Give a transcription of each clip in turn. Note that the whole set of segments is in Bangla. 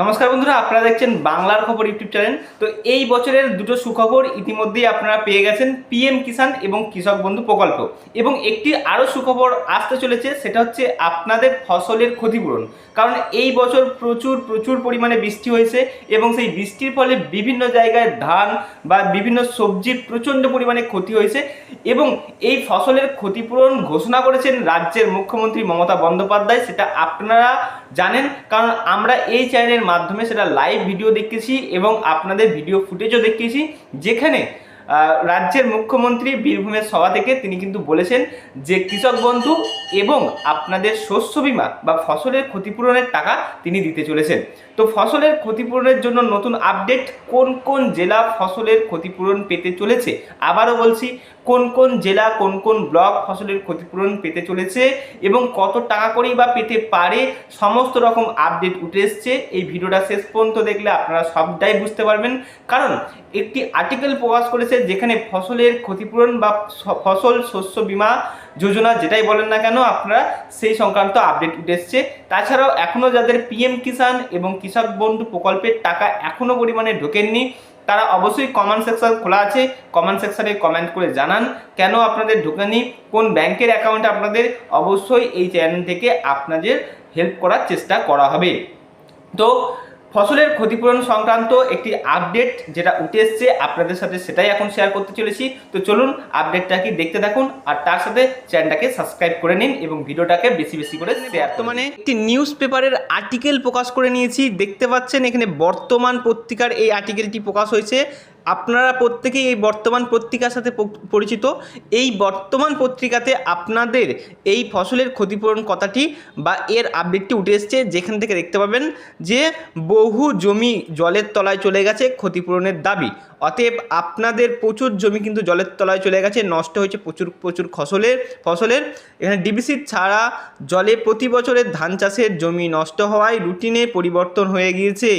নমস্কার বন্ধুরা, আপনারা দেখছেন বাংলার খবর ইউটিউব চ্যানেল। তো এই বছরের দুটো সুখবর ইতিমধ্যেই আপনারা পেয়ে গেছেন, পিএম কিষাণ এবং কৃষক বন্ধু প্রকল্প। এবং একটি আরও সুখবর আসতে চলেছে, সেটা হচ্ছে আপনাদের ফসলের ক্ষতিপূরণ। কারণ এই বছর প্রচুর প্রচুর পরিমাণে বৃষ্টি হয়েছে এবং সেই বৃষ্টির ফলে বিভিন্ন জায়গায় ধান বা বিভিন্ন সবজির প্রচণ্ড পরিমাণে ক্ষতি হয়েছে এবং এই ফসলের ক্ষতিপূরণ ঘোষণা করেছেন রাজ্যের মুখ্যমন্ত্রী মমতা বন্দ্যোপাধ্যায়। সেটা আপনারা জানেন? কারণ আমরা এই চ্যানেলের মাধ্যমে সেটা লাইভ ভিডিও দেখতেছি এবং আপনাদের ভিডিও ফুটেজও দেখতেছি, যেখানে রাজ্যের মুখ্যমন্ত্রী বীরভূমের সভা থেকে তিনি কিন্তু বলেছেন যে কৃষক বন্ধু এবং আপনাদের শস্য বীমা বা ফসলের ক্ষতিপূরণের টাকা তিনি দিতে চলেছেন। তো ফসলের ক্ষতিপূরণের জন্য নতুন আপডেট কোন কোন জেলা ফসলের ক্ষতিপূরণ পেতে চলেছে? আবারও বলছি, কোন কোন জেলা কোন কোন ব্লক ফসলের ক্ষতিপূরণ পেতে চলেছে এবং কত টাকা করেই বা পেতে পারে? সমস্ত রকম আপডেট উঠে এসছে। এই ভিডিওটা শেষ পর্যন্ত দেখলে আপনারা সবটাই বুঝতে পারবেন। কারণ একটি আর্টিকেল প্রকাশ করেছে যেখানে ফসলের ক্ষতিপূরণ বা ফসল শস্য বীমা যোজনা যেটাই বলেন না কেন, আপনারা সেই সংক্রান্ত আপডেট উঠে এসছে। তাছাড়াও এখনও যাদের পিএম কিষাণ এবং কৃষক বন্ধু প্রকল্পের টাকা এখনও পরিমাণে ঢোকেননি, তারা অবশ্যই কমেন্ট সেকশন খোলা আছে। কমেন্ট সেকশনে কমেন্ট করে জানান কেন আপনাদের ঢোকেনি, কোন ব্যাংকের অ্যাকাউন্টে আপনাদের, অবশ্যই এই চ্যানেল থেকে আপনাদের হেল্প করার চেষ্টা করা হবে। তো ফসলের ক্ষতিপূরণ সংক্রান্ত একটি আপডেট যেটা উঠে এসছে আপনাদের সাথে সেটাই এখন শেয়ার করতে চলেছি। তো চলুন আপডেটটা কি দেখতে থাকুন আর তার সাথে চ্যানেলটাকে সাবস্ক্রাইব করে নিন এবং ভিডিওটাকে বেশি বেশি করে শেয়ার বর্তমানে একটি নিউজ পেপারের আর্টিকেল প্রকাশ করে নিয়েছি। দেখতে পাচ্ছেন এখানে বর্তমান পত্রিকার এই আর্টিকেলটি প্রকাশ হয়েছে। আপনারা প্রত্যেকেই এই বর্তমান পত্রিকার সাথে পরিচিত। এই বর্তমান পত্রিকাতে আপনাদের এই ফসলের ক্ষতিপূরণ কথাটি বা এর আপডেটটি উঠে এসছে, যেখান থেকে দেখতে পাবেন যে বহু জমি জলের তলায় চলে গেছে ক্ষতিপূরণের দাবি। অতএব আপনাদের প্রচুর জমি কিন্তু জলের তলায় চলে গেছে, নষ্ট হয়েছে প্রচুর প্রচুর ফসলের ফসলের। এখানে ডিবিসি ছাড়া জলে প্রতি বছরের ধান চাষের জমি নষ্ট হওয়ায় রুটিনে পরিবর্তন হয়ে গিয়েছে।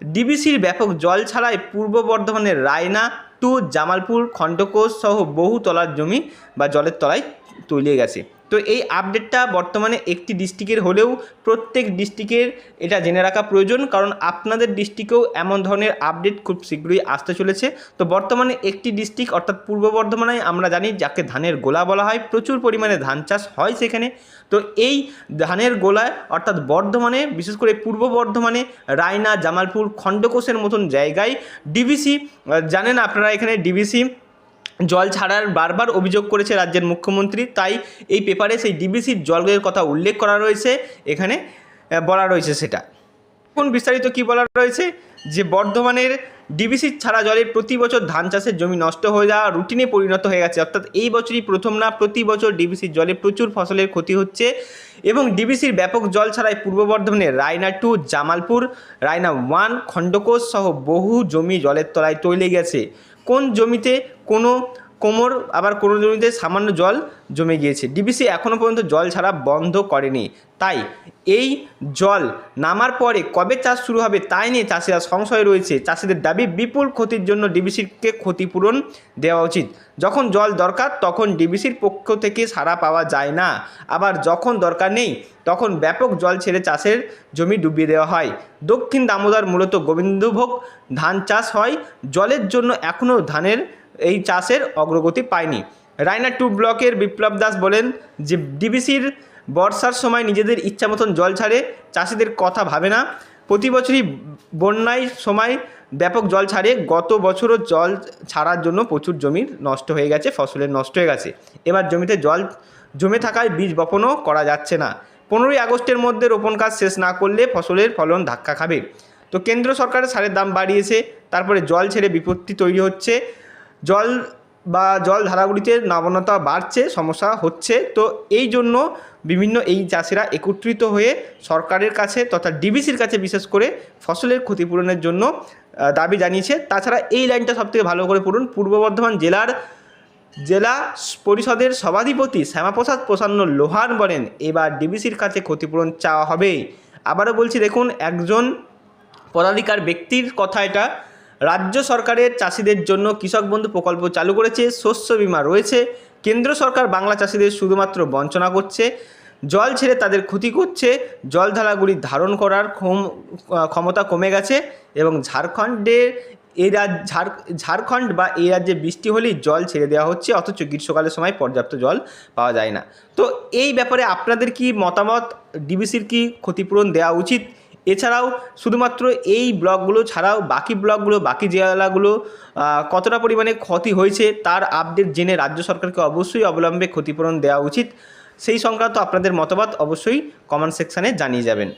ডিবিসির ব্যাপক জল ছাড়াই পূর্ব বর্ধমানের রায়না, টু, জামালপুর, খণ্ডকোষ সহ বহু তলার জমি বা জলের তলায় তলিয়ে গেছে। তো এই আপডেটটা বর্তমানে একটি ডিস্ট্রিক্টের হলেও প্রত্যেক ডিস্ট্রিক্টের এটা জেনে রাখা প্রয়োজন, কারণ আপনাদের ডিস্ট্রিক্টেও এমন ধরনের আপডেট খুব শীঘ্রই আসতে চলেছে। তো বর্তমানে একটি ডিস্ট্রিক্ট অর্থাৎ পূর্ব বর্ধমানে, আমরা জানি যাকে ধানের গোলা বলা হয়, প্রচুর পরিমাণে ধান চাষ হয় সেখানে। তো এই ধানের গোলায়, অর্থাৎ বর্ধমানে, বিশেষ করে পূর্ব বর্ধমানে, রায়না, জামালপুর, খণ্ডকোষের মতন জায়গায় ডিবিসি জানেন আপনারা এখানে ডিবিসি জল ছাড়ার বারবার অভিযোগ করেছে রাজ্যের মুখ্যমন্ত্রী। তাই এই পেপারে সেই ডিবিসির জলের কথা উল্লেখ করা রয়েছে। এখানে বলা রয়েছে সেটা। কোন বিস্তারিত কি বলা রয়েছে? যে বর্ধমানের ডিবিসি ছাড়া জলে প্রতি বছর ধান চাষের জমি নষ্ট হয়ে যাওয়া রুটিনে পরিণত হয়ে গেছে। অর্থাৎ এই বছরই প্রথম না, প্রতি বছর ডিবিসির জলে প্রচুর ফসলের ক্ষতি হচ্ছে এবং ডিবিসির ব্যাপক জল ছাড়াই পূর্ব বর্ধমানের রায়না টু, জামালপুর, রায়না ওয়ান, খণ্ডকোষ সহ বহু জমি জলের তলায় তৈলে গেছে। কোন জমিতে কোনো কোমর, আবার কোনো জমিতে সামান্য জল জমে গিয়েছে। ডিবিসি এখনও পর্যন্ত জল ছাড়া বন্ধ করেনি। তাই এই জল নামার পরে কবে চাষ শুরু হবে তাই নিয়ে চাষিরা সংশয় রয়েছে। চাষিদের দাবি, বিপুল ক্ষতির জন্য ডিবিসিকে ক্ষতিপূরণ দেওয়া উচিত। যখন জল দরকার, তখন ডিবিসির পক্ষ থেকে সাড়া পাওয়া যায় না। আবার যখন দরকার নেই, তখন ব্যাপক জল ছেড়ে চাষের জমি ডুবিয়ে দেওয়া হয়। দক্ষিণ দামোদর মূলত গোবিন্দভোগ ধান চাষ হয়। জলের জন্য এখনও ধানের এই চাষের অগ্রগতি পায়নি। রায়না টু ব্লকের বিপ্লব দাস বলেন যে, ডিবিসির বর্ষার সময় নিজেদের ইচ্ছা মতন জল ছাড়ে, চাষিদের কথা ভাবে না। প্রতি বছরই বন্যায় সময় ব্যাপক জল ছাড়ে। গত বছরও জল ছাড়ার জন্য প্রচুর জমি নষ্ট হয়ে গেছে, ফসলের নষ্ট হয়ে গেছে। এবার জমিতে জল জমে থাকায় বীজ বপনও করা যাচ্ছে না। পনেরোই আগস্টের মধ্যে রোপণ কাজ শেষ না করলে ফসলের ফলন ধাক্কা খাবে। তো কেন্দ্র সরকারের সারের দাম বাড়িয়েছে, তারপরে জল ছেড়ে বিপত্তি তৈরি হচ্ছে। জল বা জল ধারাগুলিতে নাবনতা বাড়ছে, সমস্যা হচ্ছে। তো এই জন্য বিভিন্ন এই চাষিরা একত্রিত হয়ে সরকারের কাছে তথা ডিবিসির কাছে বিশেষ করে ফসলের ক্ষতিপূরণের জন্য দাবি জানিয়েছে। তাছাড়া এই লাইনটা সবথেকে ভালো করে পড়ুন। পূর্ব বর্ধমান জেলার জেলা পরিষদের সভাধিপতি শ্যামাপ্রসাদ প্রসন্ন লোহান বলেন, এবার ডিবিসির কাছে ক্ষতিপূরণ চাওয়া হবে। আবারও বলছি, দেখুন, একজন পদাধিকার ব্যক্তির কথা এটা রাজ্য সরকারের চাষিদের জন্য কৃষক বন্ধু প্রকল্প চালু করেছে, শস্য বীমা রয়েছে। কেন্দ্র সরকার বাংলা চাষিদের শুধুমাত্র বঞ্চনা করছে, জল ছেড়ে তাদের ক্ষতি করছে জলধারাগুলি ধারণ করার ক্ষম- ক্ষমতা কমে গেছে এবং ঝাড়খণ্ডের এই রাজ, ঝাড়, ঝাড়খণ্ড বা এই রাজ্যে বৃষ্টি হলেই জল ছেড়ে দেওয়া হচ্ছে, অথচ গ্রীষ্মকালের সময় পর্যাপ্ত জল পাওয়া যায় না। তো এই ব্যাপারে আপনাদের কি মতামত? ডিবিসির কি ক্ষতিপূরণ দেওয়া উচিত? এছাড়াও শুধুমাত্র এই ব্লকগুলো ছাড়াও বাকি ব্লকগুলো বাকি জেলাগুলো কতটা পরিমাণে ক্ষতি হয়েছে তার আপডেট জেনে রাজ্য সরকারকে অবশ্যই অবলম্বে ক্ষতিপূরণ দেওয়া উচিত। সেই সংক্রান্ত আপনাদের মতামত অবশ্যই কমেন্ট সেকশানে জানিয়ে যাবেন।